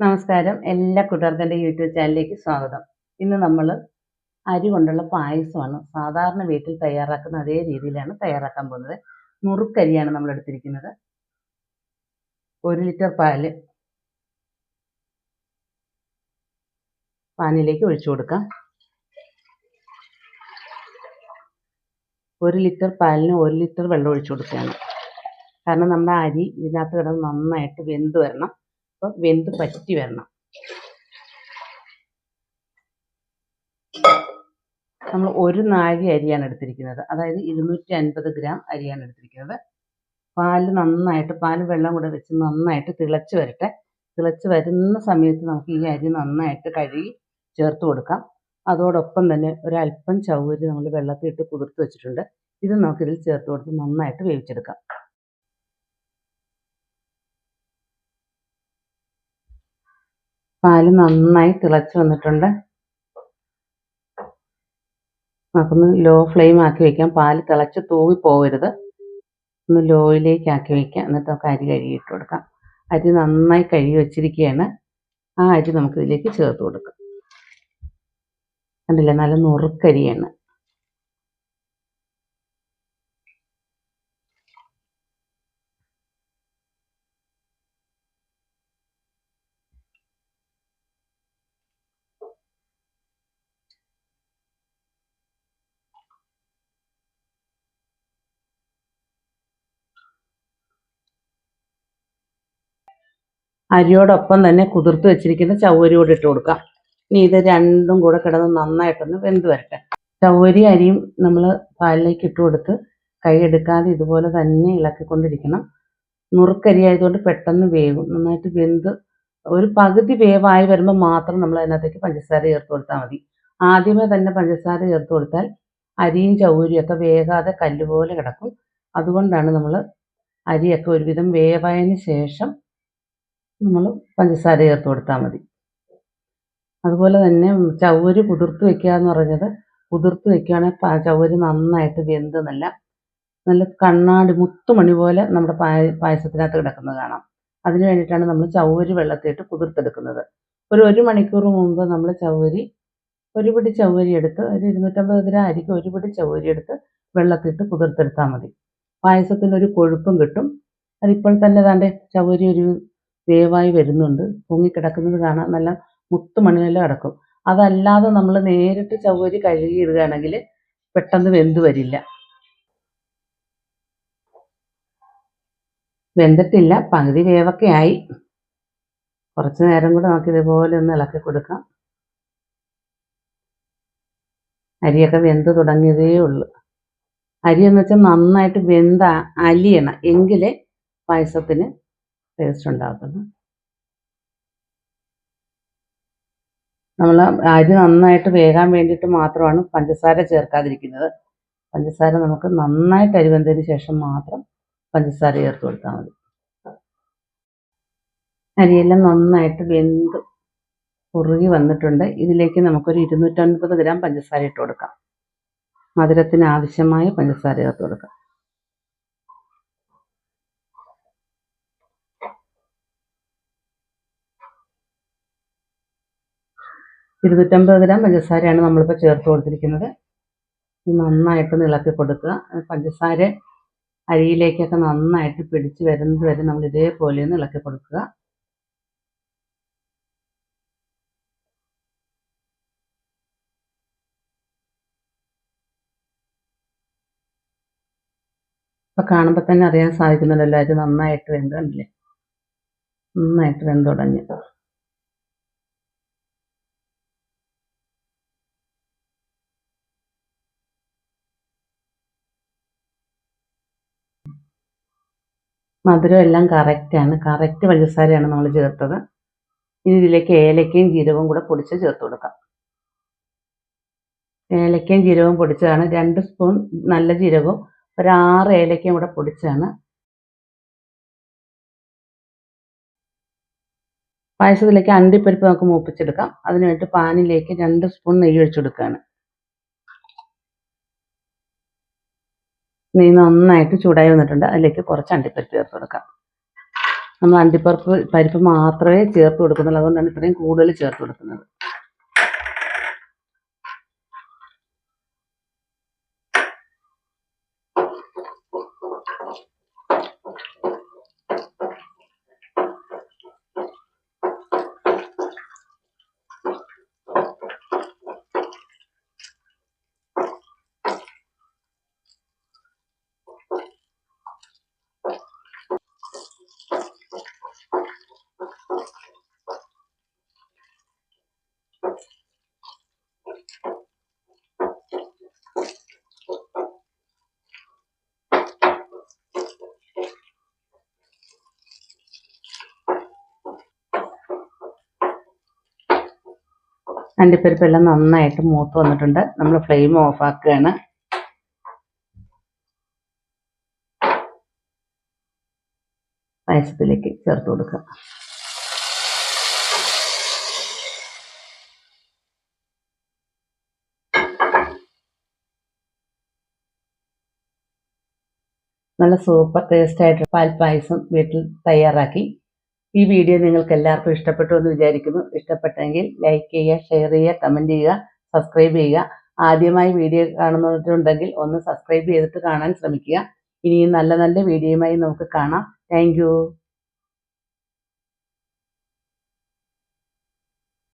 നമസ്കാരം. എല്ലാ കൂട്ടുകാർക്കും യൂട്യൂബ് ചാനലിലേക്ക് സ്വാഗതം. ഇന്ന് നമ്മൾ അരി കൊണ്ടുള്ള പായസമാണ്. സാധാരണ വീട്ടിൽ തയ്യാറാക്കുന്ന അതേ രീതിയിലാണ് തയ്യാറാക്കാൻ പോകുന്നത്. നുറുക്കരിയാണ് നമ്മൾ എടുത്തിരിക്കുന്നത്. ഒരു ലിറ്റർ പാൽ പാനിലേക്ക് ഒഴിച്ചു കൊടുക്കാം. ഒരു ലിറ്റർ പാലിന് ഒരു ലിറ്റർ വെള്ളം ഒഴിച്ചു കൊടുക്കുകയാണ്. കാരണം നമ്മുടെ അരി ഇതിനകത്ത് കിടന്ന് നന്നായിട്ട് വെന്ത് വരണം. അപ്പം വെന്ത് പറ്റി വരണം. നമ്മൾ ഒരു നാഴി അരിയാണ് എടുത്തിരിക്കുന്നത്. അതായത് ഇരുന്നൂറ്റി അൻപത് ഗ്രാം അരിയാണ് എടുത്തിരിക്കുന്നത്. പാൽ നന്നായിട്ട് പാൽ വെള്ളം കൂടെ വെച്ച് നന്നായിട്ട് തിളച്ച് വരട്ടെ. തിളച്ച് വരുന്ന സമയത്ത് നമുക്ക് ഈ അരി നന്നായിട്ട് കഴുകി ചേർത്ത് കൊടുക്കാം. അതോടൊപ്പം തന്നെ ഒരല്പം ചൗവരി നമ്മൾ വെള്ളത്തിൽ ഇട്ട് കുതിർത്ത് വെച്ചിട്ടുണ്ട്. ഇത് നമുക്കിതിൽ ചേർത്ത് കൊടുത്ത് നന്നായിട്ട് വേവിച്ചെടുക്കാം. പാൽ നന്നായി തിളച്ച് വന്നിട്ടുണ്ട്. നമുക്കൊന്ന് ലോ ഫ്ലെയിം ആക്കി വെക്കാം. പാൽ തിളച്ച് തൂവി പോകരുത്. ഒന്ന് ലോയിലേക്ക് ആക്കി വെക്കാം. എന്നിട്ട് നമുക്ക് അരി കഴുകിയിട്ട് കൊടുക്കാം. അരി നന്നായി കഴുകി വെച്ചിരിക്കുകയാണ്. ആ അരി നമുക്ക് ഇതിലേക്ക് ചേർത്ത് കൊടുക്കാം. കണ്ടില്ല? നല്ല നുറുക്കരിയാണ് അരിയോടൊപ്പം തന്നെ കുതിർത്ത് വെച്ചിരിക്കുന്ന ചവ്വരി കൂടി ഇട്ട് കൊടുക്കാം. ഇനി ഇത് രണ്ടും കൂടെ കിടന്ന് നന്നായിട്ടൊന്ന് വെന്ത് വരട്ടെ. ചവ്വരി അരിയും നമ്മൾ പാലിലേക്ക് ഇട്ട് കൊടുത്ത് കൈ എടുക്കാതെ ഇതുപോലെ തന്നെ ഇളക്കിക്കൊണ്ടിരിക്കണം. നുറുക്കരി ആയതുകൊണ്ട് പെട്ടെന്ന് വേവും. നന്നായിട്ട് വെന്ത് ഒരു പകുതി വേവായി വരുമ്പോൾ മാത്രം നമ്മൾ അതിനകത്തേക്ക് പഞ്ചസാര ചേർത്ത് കൊടുത്താൽ മതി. ആദ്യമേ തന്നെ പഞ്ചസാര ചേർത്ത് കൊടുത്താൽ അരിയും ചവ്വരിയും ഒക്കെ വേകാതെ കല്ലുപോലെ കിടക്കും. അതുകൊണ്ടാണ് നമ്മൾ അരിയൊക്കെ ഒരുവിധം വേവായതിന് ശേഷം നമ്മൾ പഞ്ചസാര ചേർത്ത് കൊടുത്താൽ മതി. അതുപോലെ തന്നെ ചവ്വരി കുതിർത്ത് വെക്കുക എന്ന് പറഞ്ഞത് കുതിർത്ത് വെക്കുകയാണെങ്കിൽ ചവ്വരി നന്നായിട്ട് വെന്ത് നല്ല നല്ല കണ്ണാടി മുത്തുമണി പോലെ നമ്മുടെ പായ പായസത്തിനകത്ത് കിടക്കുന്നത് കാണാം. അതിന് വേണ്ടിയിട്ടാണ് നമ്മൾ ചവ്വരി വെള്ളത്തിലിട്ട് കുതിർത്തെടുക്കുന്നത് ഒരു ഒരു മണിക്കൂർ മുമ്പ് നമ്മൾ ചവ്വരി ഒരു പിടി എടുത്ത് ഒരു ഇരുന്നൂറ്റമ്പത് ഗ്രാം അരിക്ക് ഒരു പിടി എടുത്ത് വെള്ളത്തിലിട്ട് കുതിർത്തെടുത്താൽ മതി. പായസത്തിനൊരു കൊഴുപ്പും കിട്ടും. അതിപ്പോൾ തന്നെ താണ്ടെ ചവ്വരി ഒരു വേവായി വരുന്നുണ്ട്. പൊങ്ങിക്കിടക്കുന്നത് കാണാൻ നല്ല മുത്തുമണിയില കിടക്കും അതല്ലാതെ നമ്മൾ നേരിട്ട് ചവ്വരി കഴുകി ഇടുകയാണെങ്കിൽ പെട്ടെന്ന് വെന്ത് വരില്ല. വെന്തിട്ടില്ല. പകുതി വേവൊക്കെ ആയി കുറച്ച് നേരം കൂടെ നമുക്ക് ഇതുപോലെ ഒന്ന് ഇളക്കി കൊടുക്കാം. അരിയൊക്കെ വെന്ത് തുടങ്ങിയതേ ഉള്ളൂ. അരി എന്ന് വെച്ചാൽ നന്നായിട്ട് വെന്ത അലിയണം. എങ്കിലേ പായസത്തിന് ടേസ്റ്റ് ഉണ്ടാക്കുന്നത് നമ്മൾ അരി നന്നായിട്ട് വേകാൻ വേണ്ടിയിട്ട് മാത്രമാണ് പഞ്ചസാര ചേർക്കാതിരിക്കുന്നത്. പഞ്ചസാര നമുക്ക് നന്നായിട്ട് അരി വെന്തതിന് ശേഷം മാത്രം പഞ്ചസാര ചേർത്ത് കൊടുത്താൽ മതി. അരിയെല്ലാം നന്നായിട്ട് വെന്ത് കുറുകി വന്നിട്ടുണ്ട്. ഇതിലേക്ക് നമുക്കൊരു ഇരുന്നൂറ്റൻപത് ഗ്രാം പഞ്ചസാര ഇട്ട് കൊടുക്കാം. മധുരത്തിന് ആവശ്യമായ പഞ്ചസാര ചേർത്ത് കൊടുക്കാം. ഇരുന്നൂറ്റമ്പത് ഗ്രാം പഞ്ചസാരയാണ് നമ്മളിപ്പോൾ ചേർത്ത് കൊടുത്തിരിക്കുന്നത്. നന്നായിട്ട് ഇളക്കി കൊടുക്കുക. പഞ്ചസാര അരിയിലേക്കൊക്കെ നന്നായിട്ട് പിടിച്ച് വരുന്നത് വരെ നമ്മൾ ഇതേപോലെ ഒന്ന് ഇളക്കി കൊടുക്കുക. ഇപ്പം കാണുമ്പോൾ തന്നെ അറിയാൻ സാധിക്കുന്നുണ്ടല്ലോ അത് നന്നായിട്ട് വെന്ത് കണ്ടില്ലേ? നന്നായിട്ട് വെന്ത് മധുരം എല്ലാം കറക്റ്റാണ് കറക്റ്റ് പഞ്ചസാരയാണ് നമ്മൾ ചേർത്തത്. ഇനി ഇതിലേക്ക് ഏലക്കയും ജീരകവും കൂടെ പൊടിച്ച് ചേർത്ത് കൊടുക്കാം. ഏലക്കയും ജീരകവും പൊടിച്ചതാണ്. രണ്ട് സ്പൂൺ നല്ല ജീരകവും ഒരു ആറ് ഏലക്കയും കൂടെ പൊടിച്ചാണ്. പായസത്തിലേക്ക് അണ്ടിപ്പരിപ്പ് നമുക്ക് മൂപ്പിച്ചെടുക്കാം. അതിനുവേണ്ടി പാനിലേക്ക് രണ്ട് സ്പൂൺ നെയ്യ് ഒഴിച്ചു നെയ്യ് നന്നായിട്ട് ചൂടായി വന്നിട്ടുണ്ട്. അതിലേക്ക് കുറച്ച് അണ്ടിപ്പരിപ്പ് ചേർത്ത് കൊടുക്കാം. നമ്മൾ അണ്ടിപ്പരിപ്പ് പരിപ്പ് മാത്രമേ ചേർത്ത് കൊടുക്കുന്നുള്ളൂ. അതുകൊണ്ടാണ് ഇത്രയും കൂടുതൽ ചേർത്ത് കൊടുക്കുന്നത്. അണ്ടിപ്പരിപ്പ് എല്ലാം നന്നായിട്ട് മൂത്ത് വന്നിട്ടുണ്ട്. നമ്മൾ ഫ്ലെയിം ഓഫ് ആക്കുകയാണ്. പായസത്തിലേക്ക് ചേർത്ത് കൊടുക്കുക. നല്ല സൂപ്പർ ടേസ്റ്റ് ആയിട്ട് പാൽ പായസം വീട്ടിൽ തയ്യാറാക്കി. ഈ വീഡിയോ നിങ്ങൾക്ക് എല്ലാവർക്കും ഇഷ്ടപ്പെട്ടു എന്ന് വിചാരിക്കുന്നു. ഇഷ്ടപ്പെട്ടെങ്കിൽ ലൈക്ക് ചെയ്യുക ഷെയർ ചെയ്യുക കമന്റ് ചെയ്യുക സബ്സ്ക്രൈബ് ചെയ്യുക. ആദ്യമായി വീഡിയോ കാണുന്നവരുണ്ടെങ്കിൽ ഒന്ന് സബ്സ്ക്രൈബ് ചെയ്തിട്ട് കാണാൻ ശ്രമിക്കുക. ഇനിയും നല്ല നല്ല വീഡിയോയുമായി നമുക്ക് കാണാം. താങ്ക്